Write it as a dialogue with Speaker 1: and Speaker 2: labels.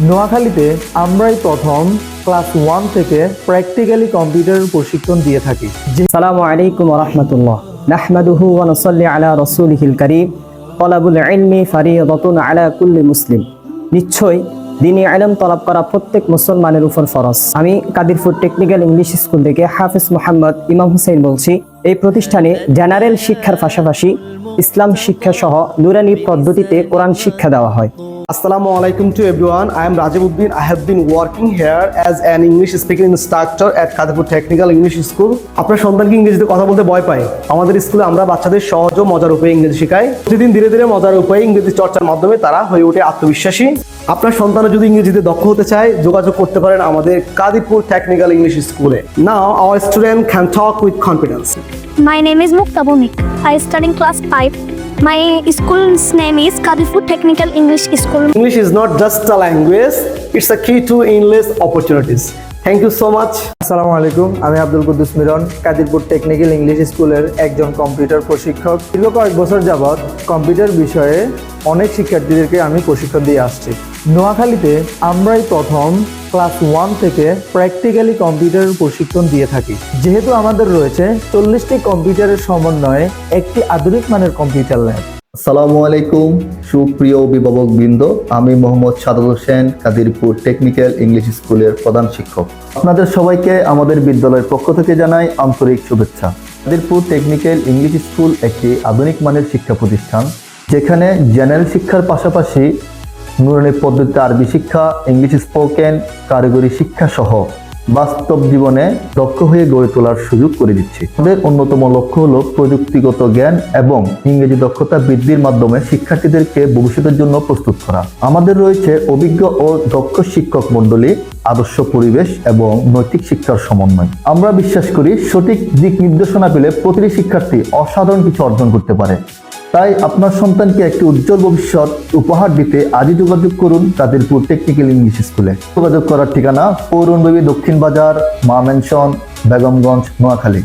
Speaker 1: নোয়াখালীতে আমরাই প্রথম ক্লাস ওয়ান থেকে প্র্যাকটিক্যালি কম্পিউটারের প্রশিক্ষণ দিয়ে থাকি।
Speaker 2: সালামু আলাইকুম রহমতুল্লাহ। নাহমাদুহু ওয়া নুসাল্লি আলা রাসূলিহিল কারীম। তলাবুল ইলমি ফারিয়াদাতুন আলা কুল্লি মুসলিম। নিশ্চয়ই দিনী ইলম তলব করা প্রত্যেক মুসলমানের উপর ফরজ। আমি কাদিরপুর টেকনিক্যাল ইংলিশ স্কুল থেকে হাফিজ মোহাম্মদ ইমাম হুসেন বলছি। এই প্রতিষ্ঠানে জেনারেল শিক্ষার পাশাপাশি ইসলাম শিক্ষা সহ নুরানি পদ্ধতিতে কোরআন শিক্ষা দেওয়া হয়।
Speaker 3: Assalamu alaikum to everyone. I am Rajib Uddin. I have been working here as an English speaking instructor at Kadipur Technical English School. আপনার সন্তান কি ইংরেজিতে কথা বলতে ভয় পায় আমাদের স্কুলে আমরা বাচ্চাদের সহজ ও মজার উপায়ে ইংরেজি শেখাই প্রতিদিন ধীরে ধীরে মজার উপায়ে ইংরেজি চর্চার মাধ্যমে তারা হয়ে ওঠে আত্মবিশ্বাসী আপনার সন্তান যদি ইংরেজিতে দক্ষ হতে চায়, যোগাযোগ করতে পারেন আমাদের কাদিপুর টেকনিক্যাল ইংলিশ স্কুলে now our student can talk with confidence
Speaker 4: name is Mukta Bhumik. I study in class 5. My school's name is Kadipur Technical English School.
Speaker 3: English is not just a language, it's a key to endless opportunities. Thank you so much
Speaker 1: আসসালামু আলাইকুম, আমি Abdul Quddus Miron, Kadirpur technical English স্কুলের একজন computer প্রশিক্ষক। দীর্ঘ কয়েক বছর যাবৎ কম্পিউটার বিষয়ে অনেক শিক্ষার্থীদেরকে আমি প্রশিক্ষণ দিয়ে আসছি। নোয়াখালীতে আমরাই প্রথম ক্লাস ওয়ান থেকে প্র্যাকটিক্যালি কম্পিউটারের প্রশিক্ষণ দিয়ে থাকি। যেহেতু আমাদের রয়েছে চল্লিশটি কম্পিউটারের সমন্বয়ে একটি আধুনিক মানের কম্পিউটার ল্যাব
Speaker 5: আসসালামু আলাইকুম, সুপ্রিয় অভিভাবক বৃন্দ। আমি মোহাম্মদ সাদত হোসেন, কাদিরপুর টেকনিক্যাল ইংলিশ স্কুলের প্রধান শিক্ষক। আপনাদের সবাইকে আমাদের বিদ্যালয়ের পক্ষ থেকে জানাই আন্তরিক শুভেচ্ছা। কাদিরপুর টেকনিক্যাল ইংলিশ স্কুল একটি আধুনিক মানের শিক্ষা প্রতিষ্ঠান, যেখানে জেনারেল শিক্ষার পাশাপাশি নুরানি পদ্ধতিতে আরবি শিক্ষা, ইংলিশ স্পোকেন, কারিগরি শিক্ষা সহ বাস্তব জীবনে দক্ষ হয়ে গড়ে তোলার সুযোগ করে দিচ্ছে। আমাদের অন্যতম লক্ষ্য হলো প্রযুক্তিগত জ্ঞান এবং ইংরেজি দক্ষতা বৃদ্ধির মাধ্যমে শিক্ষার্থীদেরকে ভবিষ্যতের জন্য প্রস্তুত করা। আমাদের রয়েছে অভিজ্ঞ ও দক্ষ শিক্ষক মণ্ডলী, আদর্শ পরিবেশ এবং নৈতিক শিক্ষার সমন্বয়। আমরা বিশ্বাস করি সঠিক দিক নির্দেশনা পেলে প্রতিটি শিক্ষার্থী অসাধারণ কিছু অর্জন করতে পারে। তাই আপনার সন্তানকে একটি উজ্জ্বল ভবিষ্যৎ উপহার দিতে আজই যোগাযোগ করুন কাদিরপুর টেকনিক্যাল ইংলিশ স্কুলে। যোগাযোগ করার ঠিকানা পৌরনবী দক্ষিণ বাজার, মা ম্যানশন, বেগমগঞ্জ, নোয়াখালী।